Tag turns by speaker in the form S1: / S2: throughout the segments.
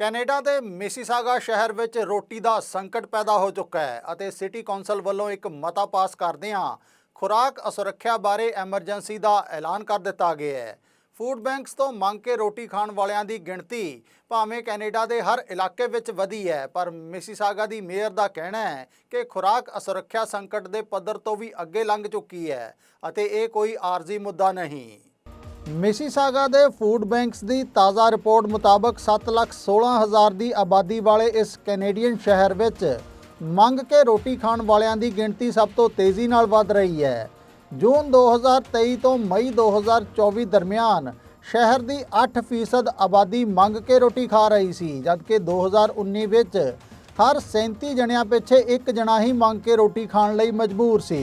S1: Canada ਦੇ Mississauga ਸ਼ਹਿਰ ਵਿੱਚ ਰੋਟੀ ਦਾ ਸੰਕਟ ਪੈਦਾ ਹੋ ਚੁੱਕਾ ਹੈ ਅਤੇ ਸਿਟੀ ਕੌਂਸਲ ਵੱਲੋਂ ਇੱਕ ਮਤਾ ਪਾਸ ਕਰਦਿਆਂ ਖੁਰਾਕ ਅਸੁਰੱਖਿਆ ਬਾਰੇ ਐਮਰਜੈਂਸੀ ਦਾ ਐਲਾਨ ਕਰ ਦਿੱਤਾ ਗਿਆ ਹੈ। ਫੂਡ ਬੈਂਕਸ ਤੋਂ ਮੰਗ ਕੇ ਰੋਟੀ ਖਾਣ ਵਾਲਿਆਂ ਦੀ ਗਿਣਤੀ ਭਾਵੇਂ ਕੈਨੇਡਾ ਦੇ ਹਰ ਇਲਾਕੇ ਵਿੱਚ ਵਧੀ ਹੈ, ਪਰ ਮਿਸੀਸਾਗਾ ਦੀ ਮੇਅਰ ਦਾ ਕਹਿਣਾ ਹੈ ਕਿ ਖੁਰਾਕ ਅਸੁਰੱਖਿਆ ਸੰਕਟ ਦੇ ਪੱਧਰ ਤੋਂ ਵੀ ਅੱਗੇ ਲੰਘ ਚੁੱਕੀ ਹੈ ਅਤੇ ਇਹ ਕੋਈ ਆਰਜ਼ੀ ਮੁੱਦਾ ਨਹੀਂ। ਮਿਸੀਸਾਗਾ ਦੇ ਫੂਡ ਬੈਂਕਸ ਦੀ ਤਾਜ਼ਾ ਰਿਪੋਰਟ ਮੁਤਾਬਕ 7,16,000 ਦੀ ਆਬਾਦੀ ਵਾਲੇ ਇਸ ਕੈਨੇਡੀਅਨ ਸ਼ਹਿਰ ਵਿੱਚ ਮੰਗ ਕੇ ਰੋਟੀ ਖਾਣ ਵਾਲਿਆਂ ਦੀ ਗਿਣਤੀ ਸਭ ਤੋਂ ਤੇਜ਼ੀ ਨਾਲ ਵਧ ਰਹੀ ਹੈ। ਜੂਨ 2023 ਤੋਂ ਮਈ 2024 ਦਰਮਿਆਨ ਸ਼ਹਿਰ ਦੀ 8% ਆਬਾਦੀ ਮੰਗ ਕੇ ਰੋਟੀ ਖਾ ਰਹੀ ਸੀ ਜਦਕਿ 2019 ਵਿੱਚ ਹਰ 37 ਜਣਿਆਂ ਪਿੱਛੇ ਇੱਕ ਜਣਾ ਹੀ ਮੰਗ ਕੇ ਰੋਟੀ ਖਾਣ ਲਈ ਮਜਬੂਰ ਸੀ।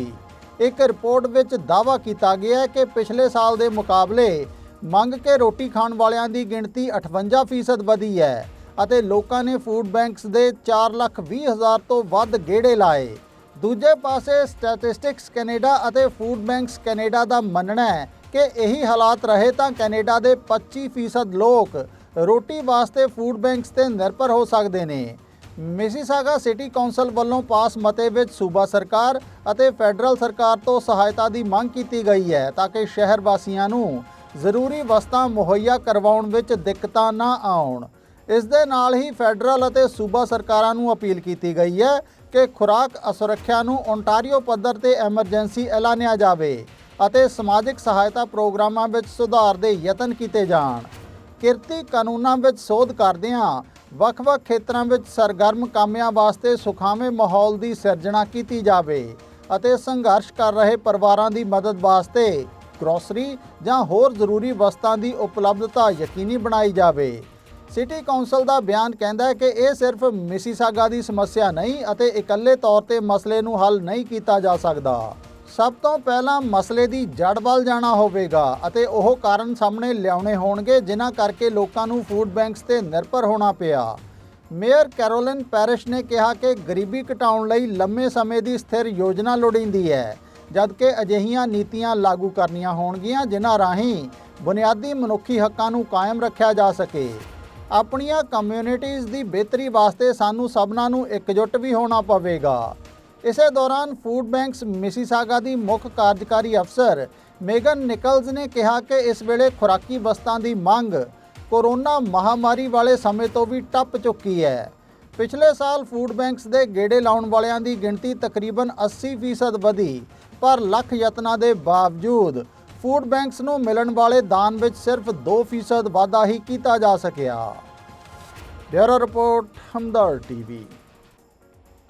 S1: ਇੱਕ ਰਿਪੋਰਟ ਵਿੱਚ ਦਾਅਵਾ ਕੀਤਾ ਗਿਆ ਹੈ ਕਿ ਪਿਛਲੇ ਸਾਲ ਦੇ ਮੁਕਾਬਲੇ ਮੰਗ ਕੇ ਰੋਟੀ ਖਾਣ ਵਾਲਿਆਂ ਦੀ ਗਿਣਤੀ 58% ਵਧੀ ਹੈ ਅਤੇ ਲੋਕਾਂ ਨੇ ਫੂਡ ਬੈਂਕਸ ਦੇ 4,20,000 ਤੋਂ ਵੱਧ ਗੇੜੇ ਲਾਏ। ਦੂਜੇ ਪਾਸੇ ਸਟੈਟਿਸਟਿਕਸ ਕੈਨੇਡਾ ਅਤੇ ਫੂਡ ਬੈਂਕਸ ਕੈਨੇਡਾ ਦਾ ਮੰਨਣਾ ਹੈ ਕਿ ਇਹੀ ਹਾਲਾਤ ਰਹੇ ਤਾਂ ਕੈਨੇਡਾ ਦੇ 25% ਲੋਕ ਰੋਟੀ ਵਾਸਤੇ ਫੂਡ ਬੈਂਕਸ ਤੇ ਨਿਰਭਰ ਹੋ ਸਕਦੇ ਨੇ। ਮਿਸੀਸਾਗਾ ਸਿਟੀ ਕੌਂਸਲ ਵੱਲੋਂ ਪਾਸ ਮਤੇ ਵਿੱਚ ਸੂਬਾ ਸਰਕਾਰ ਅਤੇ ਫੈਡਰਲ ਸਰਕਾਰ ਤੋਂ ਸਹਾਇਤਾ ਦੀ ਮੰਗ ਕੀਤੀ ਗਈ ਹੈ ਤਾਂ ਕਿ ਸ਼ਹਿਰ ਵਾਸੀਆਂ ਨੂੰ ਜ਼ਰੂਰੀ ਵਸਤਾਂ ਮੁਹੱਈਆ ਕਰਵਾਉਣ ਵਿੱਚ ਦਿੱਕਤਾਂ ਨਾ ਆਉਣ। ਇਸ ਦੇ ਨਾਲ ਹੀ ਫੈਡਰਲ ਅਤੇ ਸੂਬਾ ਸਰਕਾਰਾਂ ਨੂੰ ਅਪੀਲ ਕੀਤੀ ਗਈ ਹੈ ਕਿ ਖੁਰਾਕ ਅਸੁਰੱਖਿਆ ਨੂੰ ਓਨਟਾਰੀਓ ਪੱਧਰ ਤੇ ਐਮਰਜੈਂਸੀ ਐਲਾਨਿਆ ਜਾਵੇ ਅਤੇ ਸਮਾਜਿਕ ਸਹਾਇਤਾ ਪ੍ਰੋਗਰਾਮਾਂ ਵਿੱਚ ਸੁਧਾਰ ਦੇ ਯਤਨ ਕੀਤੇ ਜਾਣ। ਕਿਰਤੀ ਕਾਨੂੰਨਾਂ ਵਿੱਚ ਸੋਧ ਕਰਦਿਆਂ ਵੱਖ-ਵੱਖ ਖੇਤਰਾਂ ਵਿੱਚ ਸਰਗਰਮ ਕਾਮਿਆਂ ਵਾਸਤੇ ਸੁਖਾਵੇਂ ਮਾਹੌਲ ਦੀ ਸਿਰਜਣਾ ਕੀਤੀ ਜਾਵੇ ਅਤੇ ਸੰਘਰਸ਼ ਕਰ ਰਹੇ ਪਰਿਵਾਰਾਂ ਦੀ ਮਦਦ ਵਾਸਤੇ ਗਰੋਸਰੀ ਜਾਂ ਹੋਰ ਜ਼ਰੂਰੀ ਵਸਤਾਂ ਦੀ ਉਪਲਬਧਤਾ ਯਕੀਨੀ ਬਣਾਈ ਜਾਵੇ। ਸਿਟੀ ਕੌਂਸਲ ਦਾ ਬਿਆਨ ਕਹਿੰਦਾ ਹੈ ਕਿ ਇਹ ਸਿਰਫ ਮਿਸੀਸਾਗਾ ਦੀ ਸਮੱਸਿਆ ਨਹੀਂ ਅਤੇ ਇਕੱਲੇ ਤੌਰ ਤੇ ਮਸਲੇ ਨੂੰ ਹੱਲ ਨਹੀਂ ਕੀਤਾ ਜਾ ਸਕਦਾ। ਸਭ ਤੋਂ ਪਹਿਲਾਂ ਮਸਲੇ ਦੀ ਜੜ ਵੱਲ ਜਾਣਾ ਹੋਵੇਗਾ ਅਤੇ ਉਹ ਕਾਰਨ ਸਾਹਮਣੇ ਲਿਆਉਣੇ ਹੋਣਗੇ, ਜਿਨ੍ਹਾਂ ਕਰਕੇ ਲੋਕਾਂ ਨੂੰ ਫੂਡ ਬੈਂਕਸ ਤੇ ਨਿਰਭਰ ਹੋਣਾ ਪਿਆ। ਮੇਅਰ ਕੈਰੋਲਿਨ ਪੈਰਿਸ਼ ਨੇ ਕਿਹਾ ਕਿ ਗਰੀਬੀ ਘਟਾਉਣ ਲਈ ਲੰਮੇ ਸਮੇਂ ਦੀ ਸਥਿਰ ਯੋਜਨਾ ਲੋੜੀਂਦੀ ਹੈ, ਜਦਕਿ ਅਜਿਹੀਆਂ ਨੀਤੀਆਂ ਲਾਗੂ ਕਰਨੀਆਂ ਹੋਣਗੀਆਂ, ਜਿਨ੍ਹਾਂ ਰਾਹੀਂ ਬੁਨਿਆਦੀ ਮਨੁੱਖੀ ਹੱਕਾਂ ਨੂੰ ਕਾਇਮ ਰੱਖਿਆ ਜਾ ਸਕੇ। ਆਪਣੀਆਂ ਕਮਿਊਨਿਟੀਆਂ ਦੀ ਬਿਹਤਰੀ ਵਾਸਤੇ ਸਾਨੂੰ ਸਭਨਾਂ ਨੂੰ ਇਕਜੁੱਟ ਵੀ ਹੋਣਾ ਪਵੇਗਾ। ਇਸੇ ਦੌਰਾਨ ਫੂਡ ਬੈਂਕਸ ਮਿਸੀਸਾਗਾ ਦੀ ਮੁੱਖ ਕਾਰਜਕਾਰੀ ਅਫਸਰ ਮੇਗਨ ਨਿਕਲਜ਼ ਨੇ ਕਿਹਾ ਕਿ ਇਸ ਵੇਲੇ ਖੁਰਾਕੀ ਵਸਤਾਂ ਦੀ ਮੰਗ ਕੋਰੋਨਾ ਮਹਾਮਾਰੀ ਵਾਲੇ ਸਮੇਂ ਤੋਂ ਵੀ ਟੱਪ ਚੁੱਕੀ ਹੈ। ਪਿਛਲੇ ਸਾਲ ਫੂਡ ਬੈਂਕਸ ਦੇ ਗੇੜੇ ਲਾਉਣ ਵਾਲਿਆਂ ਦੀ ਗਿਣਤੀ ਤਕਰੀਬਨ 80% ਵਧੀ, ਪਰ ਲੱਖ ਯਤਨਾਂ ਦੇ ਬਾਵਜੂਦ ਫੂਡ ਬੈਂਕਸ ਨੂੰ ਮਿਲਣ ਵਾਲੇ ਦਾਨ ਵਿੱਚ ਸਿਰਫ 2% ਵਾਧਾ ਹੀ ਕੀਤਾ ਜਾ ਸਕਿਆ। Bureau report Hamdard TV.